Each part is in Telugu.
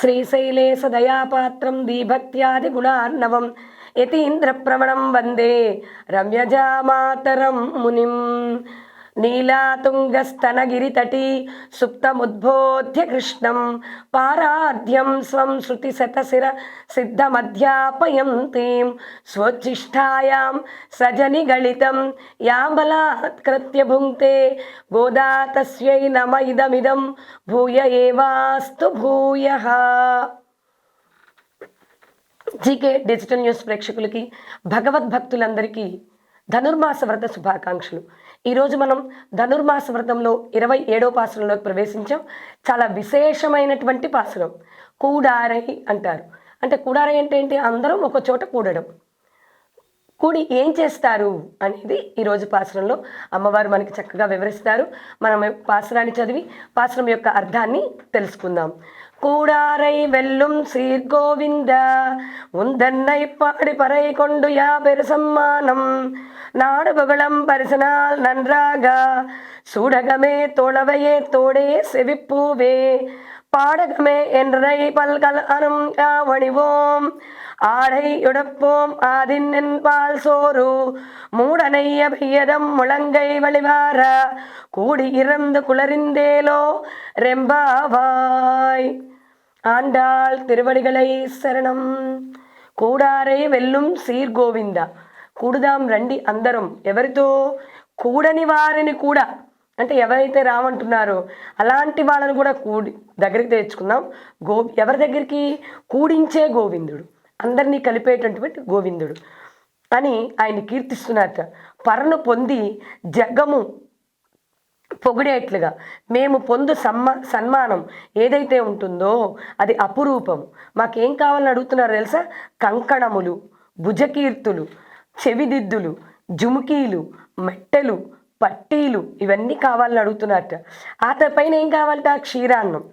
శ్రీశైలే సదయాపాత్రం దీభక్త్యాది గుణార్ణవం యతీంద్రప్రవణం వందే రమ్యజామాతరం మునిం. నీలాతుంగస్తనగిరితటీ సుప్తముద్బోధ్య కృష్ణం పారాధ్యం స్వం శృతిశతశిర సిద్ధమధ్యాపయంతీం స్వోచ్ఛిష్టాయాం సజనిగళితం యాబలాత్కృత్య భుంక్తే గోదా తస్యై నమ ఇదమిదం భూయ ఏవాస్తు భూయ జీకే డిజిటల్ న్యూస్ ప్రేక్షకులకి భగవద్భక్తులందరికీ ధనుర్మాస వ్రత శుభాకాంక్షలు. ఈరోజు మనం ధనుర్మాస వ్రతంలో ఇరవై ఏడో పాసనంలోకి ప్రవేశించాం చాలా విశేషమైనటువంటి పాసనం కూడారై అంటారు అంటే కూడారై అంటే ఏంటి అందరం ఒక చోట కూడడం కూడి ఏం చేస్తారు అనేది ఈరోజు పాసరంలో అమ్మవారు మనకి చక్కగా వివరిస్తారు మనం పాసరాన్ని చదివి పాసరం యొక్క అర్థాన్ని తెలుసుకుందాం கூடாரை வெல்லும் சீர்கோவிந்த உந்தன்னை பாடி பறை கொண்டு யா பெரு நாடுபவளம் பரிசனால் நன்றாக. சூடகமே தோளவையே தோடே செவிப்பூவே. பாடகமே என்றனை பல்கல் அரும் யாவணிவோம். ஆடை உடப்போம் ஆதின் என்பால் சோறு. மூடனை அபயதம் முழங்கை வழிவார. கூடியிருந்து குளறிந்தேலோ ரெம்பாவாய். ஆண்டாள் திருவடிகளை சரணம். கூடாரை வெல்லும் சீர்கோவிந்தா. కూడుదాం రండి అందరం. ఎవరితో? కూడని వారిని కూడా. అంటే ఎవరైతే రామంటున్నారో అలాంటి వాళ్ళని కూడా కూడి దగ్గరికి తెచ్చుకుందాం. గో ఎవరి దగ్గరికి? కూడించే గోవిందుడు. అందరినీ కలిపేటటువంటి గోవిందుడు. అని ఆయన కీర్తిస్తున్నట్ట పరను పొంది జగము పొగిడేట్లుగా. మేము పొందు సమ్మ సన్మానం ఏదైతే ఉంటుందో అది అపురూపం మాకేం కావాలని అడుగుతున్నారు తెలుసా? కంకణములు భుజకీర్తులు చెవిదిద్దులు జుముకీలు మెట్టెలు పట్టీలు ఇవన్నీ కావాలని అడుగుతున్నట్ట. ఆ పైన ఏం కావాలట క్షీరాన్నం.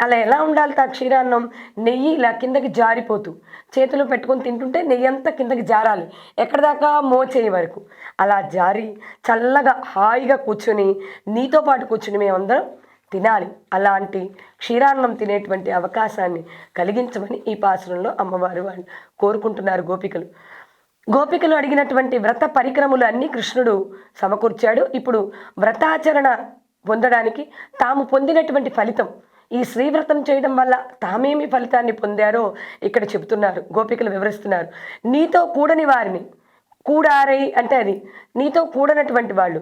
అలా ఎలా ఉండాలి ఆ క్షీరాన్నం? నెయ్యి ఇలా కిందకి జారిపోతూ చేతిలో పెట్టుకొని తింటుంటే నెయ్యి అంతా కిందకి జారాలి. ఎక్కడిదాకా మోచేయి వరకు. అలా జారి చల్లగా హాయిగా కూర్చొని నీతో పాటు కూర్చుని మేమందరం తినాలి. అలాంటి క్షీరాన్నం తినేటువంటి అవకాశాన్ని కలిగించమని ఈ పాసురంలో అమ్మవారు వాళ్ళు కోరుకుంటున్నారు గోపికలు. గోపికలు అడిగినటువంటి వ్రత పరిక్రమలు అన్నీ కృష్ణుడు సమకూర్చాడు. ఇప్పుడు వ్రతాచరణ పొందడానికి తాము పొందినటువంటి ఫలితం ఈ శ్రీవ్రతం చేయడం వల్ల తామేమి ఫలితాన్ని పొందారో ఇక్కడ చెబుతున్నారు గోపికలు వివరిస్తున్నారు. నీతో కూడని వారిని కూడారై అంటే అది నీతో కూడనటువంటి వాళ్ళు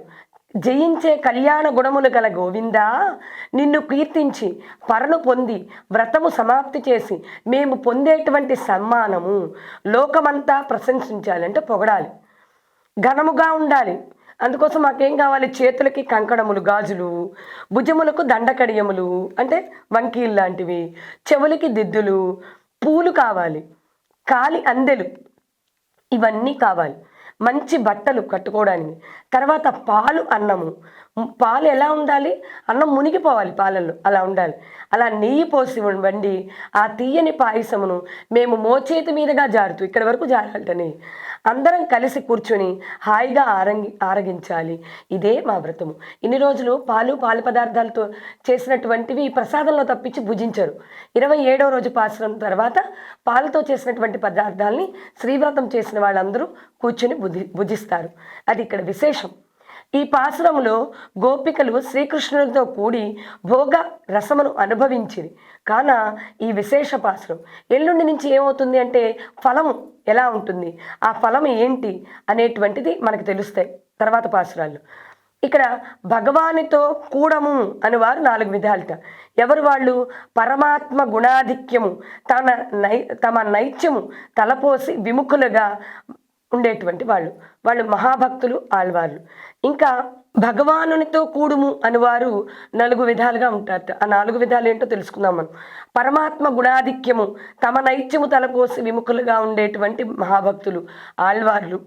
జయించే కళ్యాణ గుణములు గల గోవిందా నిన్ను కీర్తించి పరను పొంది వ్రతము సమాప్తి చేసి మేము పొందేటువంటి సన్మానము లోకమంతా ప్రశంసించాలి అంటే పొగడాలి. ఘనముగా ఉండాలి. అందుకోసం మాకేం కావాలి? చేతులకి కంకణములు గాజులు భుజములకు దండకడియములు అంటే వంకీలు లాంటివి చెవులకి దిద్దులు పూలు కావాలి కాలి అందెలు ఇవన్నీ కావాలి. మంచి బట్టలు కట్టుకోవడానికి. తర్వాత పాలు అన్నము. పాలు ఎలా ఉండాలి? అన్నం మునిగిపోవాలి పాలల్లో అలా ఉండాలి. అలా నెయ్యి పోసి వండి ఆ తీయని పాయసమును మేము మోచేతి మీదుగా జారుతూ ఇక్కడ వరకు జారాలట నెయ్యి. అందరం కలిసి కూర్చొని హాయిగా ఆరంగి ఆరగించాలి. ఇదే మా వ్రతము. ఇన్ని రోజులు పాలు పాలు పదార్థాలతో చేసినటువంటివి ఈ ప్రసాదంలో తప్పించి భుజించరు. ఇరవై ఏడవ రోజు పాసరం తర్వాత పాలతో చేసినటువంటి పదార్థాలని శ్రీవ్రతం చేసిన వాళ్ళందరూ కూర్చొని భుజి భుజిస్తారు అది ఇక్కడ విశేషం. ఈ పాసురములో గోపికలు శ్రీకృష్ణునితో కూడి భోగ రసమును అనుభవించింది కాన ఈ విశేష పాసురం ఎల్లుండి నుంచి ఏమవుతుంది అంటే ఫలము ఎలా ఉంటుంది? ఆ ఫలం ఏంటి అనేటువంటిది మనకు తెలుస్తాయి తర్వాత పాసురాల్లో ఇక్కడ భగవానితో కూడము అని వారు నాలుగు విధాలట. ఎవరు వాళ్ళు? పరమాత్మ గుణాధిక్యము తన నై తమ నైత్యము తలపోసి విముఖులుగా ఉండేటువంటి వాళ్ళు. వాళ్ళు మహాభక్తులు ఆళ్వార్లు ఇంకా భగవానునితో కూడుము అని వారు నలుగు విధాలుగా ఉంటారట. ఆ నాలుగు విధాలు ఏంటో తెలుసుకుందాం మనం. పరమాత్మ గుణాధిక్యము తమ నైత్యము తలకోసి విముఖులుగా ఉండేటువంటి మహాభక్తులు ఆళ్వార్లు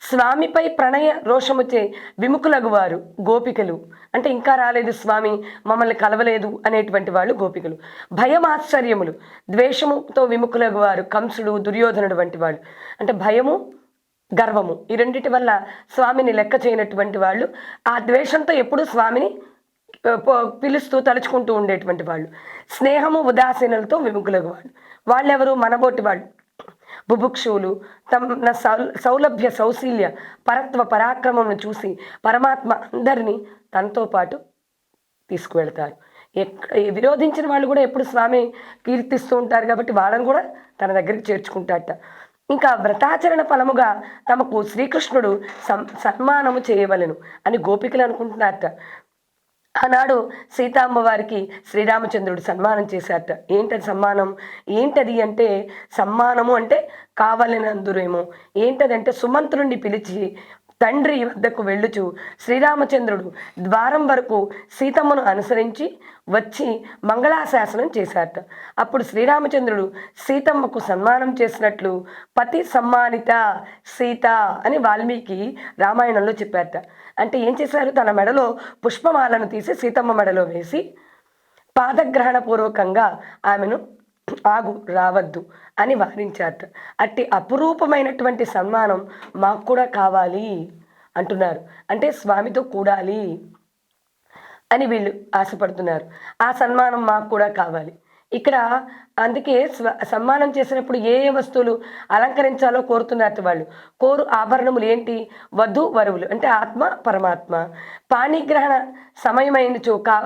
స్వామిపై ప్రణయ రోషముచే విముఖులగు వారు గోపికలు. అంటే ఇంకా రాలేదు స్వామి మమ్మల్ని కలవలేదు అనేటువంటి వాళ్ళు గోపికలు. భయం ఆశ్చర్యములు ద్వేషముతో విముఖులగు వారు కంసుడు దుర్యోధనుడు వంటి వాళ్ళు. అంటే భయము గర్వము. ఈ రెండింటి వల్ల స్వామిని లెక్క చేయనటువంటి వాళ్ళు ఆ ద్వేషంతో ఎప్పుడూ స్వామిని పిలుస్తూ తలుచుకుంటూ ఉండేటువంటి వాళ్ళు. స్నేహము ఉదాసీనలతో విముఖులకు వాళ్ళు వాళ్ళెవరు? మనబోటి వాళ్ళు. బుభుక్షువులు తమ సౌ- సౌలభ్య సౌశీల్య పరత్వ పరాక్రమం చూసి పరమాత్మ అందరినీ తనతో పాటు తీసుకువెళ్తారు. ఎక్క విరోధించిన వాళ్ళు కూడా ఎప్పుడు స్వామి కీర్తిస్తూ ఉంటారు కాబట్టి వాళ్ళని కూడా తన దగ్గరికి చేర్చుకుంటారట. ఇంకా వ్రతాచరణ ఫలముగా తమకు శ్రీకృష్ణుడు సం సన్మానము చేయవలెను అని గోపికలు అనుకుంటున్నారట. ఆనాడు సీతామ్మవారికి శ్రీరామచంద్రుడు సన్మానం చేశారట. ఏంటది సన్మానం? ఏంటది అంటే సన్మానము అంటే కావాలని కావలనందురేమో ఏంటదంటే సుమంత్రుణ్ణి పిలిచి తండ్రి వద్దకు వెళ్ళుచు శ్రీరామచంద్రుడు ద్వారం వరకు సీతమ్మను అనుసరించి వచ్చి మంగళాశాసనం చేశారట. అప్పుడు శ్రీరామచంద్రుడు సీతమ్మకు సన్మానం చేసినట్లు పతి సమ్మానిత సీత అని వాల్మీకి రామాయణంలో చెప్పారట. అంటే ఏం చేశారు? తన మెడలో పుష్పమాలను తీసి సీతమ్మ మెడలో వేసి పాదగ్రహణ పూర్వకంగా ఆమెను ఆగు రావద్దు అని వారించారట. అట్టి అపురూపమైనటువంటి సన్మానం మాకు కూడా కావాలి అంటున్నారు. అంటే స్వామితో కూడాలి అని వీళ్ళు ఆశపడుతున్నారు. ఆ సన్మానం మాకు కూడా కావాలి. ఇక్కడ అందుకే స్వ సన్మానం చేసినప్పుడు ఏ ఏ వస్తువులు అలంకరించాలో కోరుతున్నారు వాళ్ళు. కోరు ఆభరణములు ఏంటి? వధు వరువులు అంటే ఆత్మ పరమాత్మ. పాణిగ్రహణ సమయమైనచో కా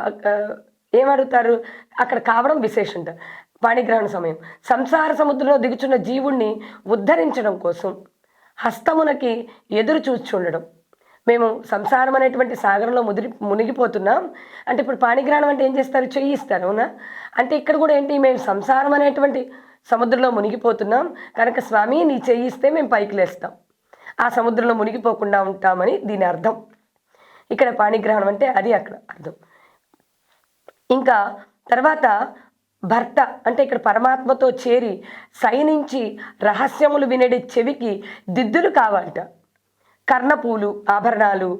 ఏమడుగుతారు? అక్కడ కావడం విశేషంట. పాణిగ్రహణ సమయం. సంసార సముద్రంలో దిగుచున్న జీవుణ్ణి ఉద్ధరించడం కోసం హస్తమునకి ఎదురు చూచుండడం మేము సంసారం అనేటువంటి సాగరంలో ముదిరి మునిగిపోతున్నాం. అంటే ఇప్పుడు పాణిగ్రహణం అంటే ఏం చేస్తారు? చెయ్యి ఇస్తారు అవునా? అంటే ఇక్కడ కూడా ఏంటి? మేము సంసారం అనేటువంటి సముద్రంలో మునిగిపోతున్నాం. కనుక స్వామి నీ చెయ్యిస్తే మేము పైకి లేస్తాం. ఆ సముద్రంలో మునిగిపోకుండా ఉంటామని దీని అర్థం. ఇక్కడ పాణిగ్రహణం అంటే అది అక్కడ అర్థం. ఇంకా తర్వాత భర్త అంటే ఇక్కడ పరమాత్మతో చేరి సైనించి రహస్యములు వినడే చెవికి దిద్దులు కావంట కర్ణపూలు ఆభరణాలు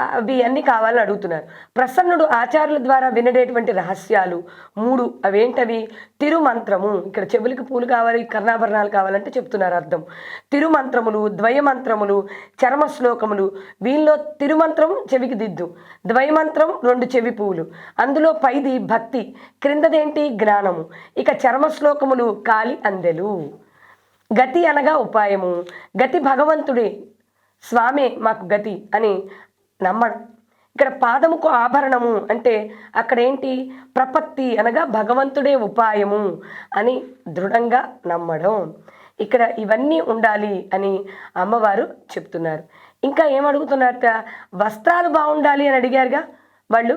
అవి అన్నీ కావాలని అడుగుతున్నారు. ప్రసన్నుడు ఆచార్యుల ద్వారా వినడేటువంటి రహస్యాలు మూడు. అవేంటవి? తిరుమంత్రము. ఇక్కడ చెవులకి పూలు కావాలి కర్ణాభరణాలు కావాలంటే చెప్తున్నారు అర్థం. తిరుమంత్రములు ద్వయమంత్రములు చర్మ శ్లోకములు వీళ్ళలో తిరుమంత్రం చెవికి దిద్దు. ద్వయమంత్రం రెండు చెవి పూలు. అందులో పైది భక్తి. క్రిందదేంటి? జ్ఞానము. ఇక చర్మ శ్లోకములు కాలి అందెలు. గతి అనగా ఉపాయము. గతి భగవంతుడే స్వామి మాకు గతి అని నమ్మడం. ఇక్కడ పాదముకు ఆభరణము అంటే అక్కడేంటి? ప్రపత్తి అనగా భగవంతుడే ఉపాయము అని దృఢంగా నమ్మడం. ఇక్కడ ఇవన్నీ ఉండాలి అని అమ్మవారు చెప్తున్నారు. ఇంకా ఏమడుగుతున్నారట వస్త్రాలు బాగుండాలి అని అడిగారుగా వాళ్ళు?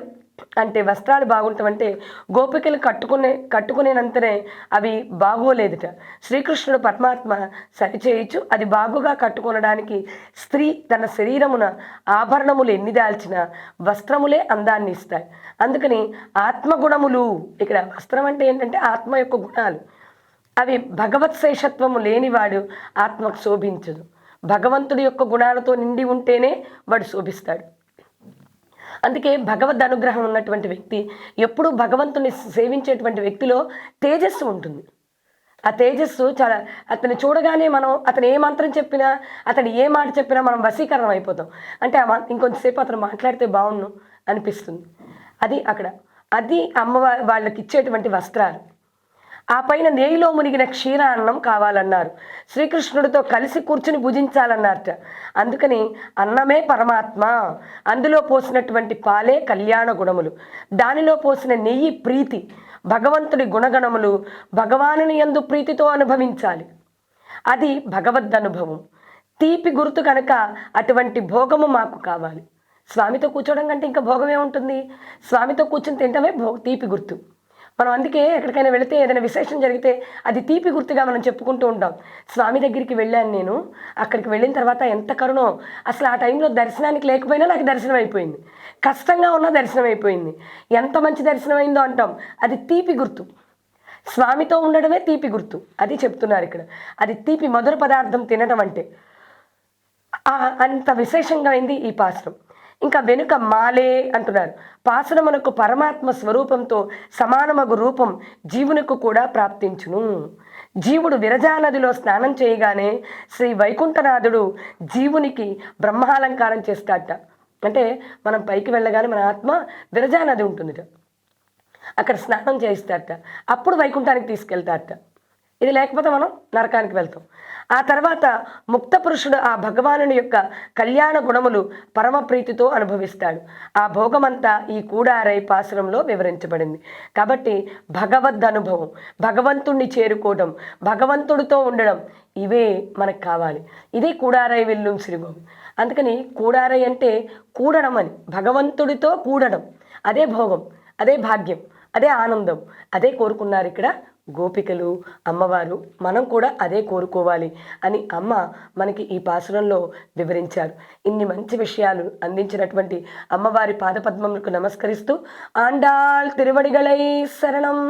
అంటే వస్త్రాలు బాగుంటామంటే గోపికలు కట్టుకునే కట్టుకునేనంతనే అవి బాగోలేదుట. శ్రీకృష్ణుడు పరమాత్మ సరిచేయచ్చు అది బాగుగా కట్టుకొనడానికి స్త్రీ తన శరీరమున ఆభరణములు ఎన్ని దాల్చిన వస్త్రములే అందాన్ని ఇస్తాయి. అందుకని ఆత్మగుణములు ఇక్కడ వస్త్రం అంటే ఏంటంటే ఆత్మ యొక్క గుణాలు. అవి భగవత్ శేషత్వము లేనివాడు ఆత్మకు శోభించదు. భగవంతుడి యొక్క గుణాలతో నిండి ఉంటేనే వాడు శోభిస్తాడు. అందుకే భగవద్ అనుగ్రహం ఉన్నటువంటి వ్యక్తి ఎప్పుడూ భగవంతుని సేవించేటువంటి వ్యక్తిలో తేజస్సు ఉంటుంది. ఆ తేజస్సు చాలా అతన్ని చూడగానే మనం అతను ఏ మంత్రం చెప్పినా అతను ఏ మాట చెప్పినా మనం వశీకరణం అయిపోతాం. అంటే ఆ మా- అతను మాట్లాడితే బాగుండు అనిపిస్తుంది. అది అక్కడ. అది అమ్మవారి వాళ్ళకి ఇచ్చేటువంటి వస్త్రాలు. ఆ పైన నేయిలో మునిగిన క్షీరాన్నం కావాలన్నారు. శ్రీకృష్ణుడితో కలిసి కూర్చుని భుజించాలన్నారట. అందుకని అన్నమే పరమాత్మ. అందులో పోసినటువంటి పాలే కళ్యాణ గుణములు. దానిలో పోసిన నెయ్యి ప్రీతి. భగవంతుడి గుణగణములు భగవానుని యందు ప్రీతితో అనుభవించాలి. అది భగవద్ అనుభవం తీపి గుర్తు కనుక అటువంటి భోగము మాకు కావాలి. స్వామితో కూర్చోవడం కంటే ఇంకా భోగమే ఉంటుంది. స్వామితో కూర్చుని తింటమే భో తీపి గుర్తు. మనం అందుకే ఎక్కడికైనా వెళితే ఏదైనా విశేషం జరిగితే అది తీపి గుర్తుగా మనం చెప్పుకుంటూ ఉంటాం. స్వామి దగ్గరికి వెళ్ళాను నేను. అక్కడికి వెళ్ళిన తర్వాత ఎంత కరుణో. అసలు ఆ టైంలో దర్శనానికి లేకపోయినా నాకు దర్శనం అయిపోయింది. కష్టంగా ఉన్నా దర్శనం అయిపోయింది. ఎంత మంచి దర్శనం అయిందో అంటాం. అది తీపి గుర్తు. స్వామితో ఉండడమే తీపి గుర్తు. అది చెప్తున్నారు ఇక్కడ. అది తీపి మధుర పదార్థం తినడం అంటే. అంత విశేషంగా అయింది ఈ పాసనం ఇంకా వెనుక మాలే అంటున్నారు. పాసనమునకు పరమాత్మ స్వరూపంతో సమానమగు రూపం జీవునికి కూడా ప్రాప్తించును. జీవుడు విరజానదిలో స్నానం చేయగానే శ్రీ వైకుంఠనాథుడు జీవునికి బ్రహ్మాలంకారం చేస్తాడట. అంటే మనం పైకి వెళ్ళగానే మన ఆత్మ విరజానది ఉంటుందిట. అక్కడ స్నానం చేయిస్తారట అప్పుడు వైకుంఠానికి తీసుకెళ్తారట ఇది లేకపోతే మనం నరకానికి వెళ్తాం. ఆ తర్వాత ముక్త పురుషుడు ఆ భగవానుని యొక్క కళ్యాణ గుణములు పరమ ప్రీతితో అనుభవిస్తాడు. ఆ భోగమంతా ఈ కూడారై పాసురంలో వివరించబడింది. కాబట్టి భగవద్ అనుభవం భగవంతుణ్ణి చేరుకోవడం భగవంతుడితో ఉండడం ఇవే మనకు కావాలి. ఇదే కూడారై వెల్లుం శ్రీభోగం అందుకని కూడారై అంటే కూడడం అని. భగవంతుడితో కూడడం. అదే భోగం అదే భాగ్యం అదే ఆనందం అదే కోరుకున్నారు ఇక్కడ గోపికలు అమ్మవారు మనం కూడా అదే కోరుకోవాలి అని అమ్మ మనకి ఈ పాసురంలో వివరించారు. ఇన్ని మంచి విషయాలు అందించినటువంటి అమ్మవారి పాదపద్మములకు నమస్కరిస్తూ ఆండాల్ తిరువడిగలై శరణం!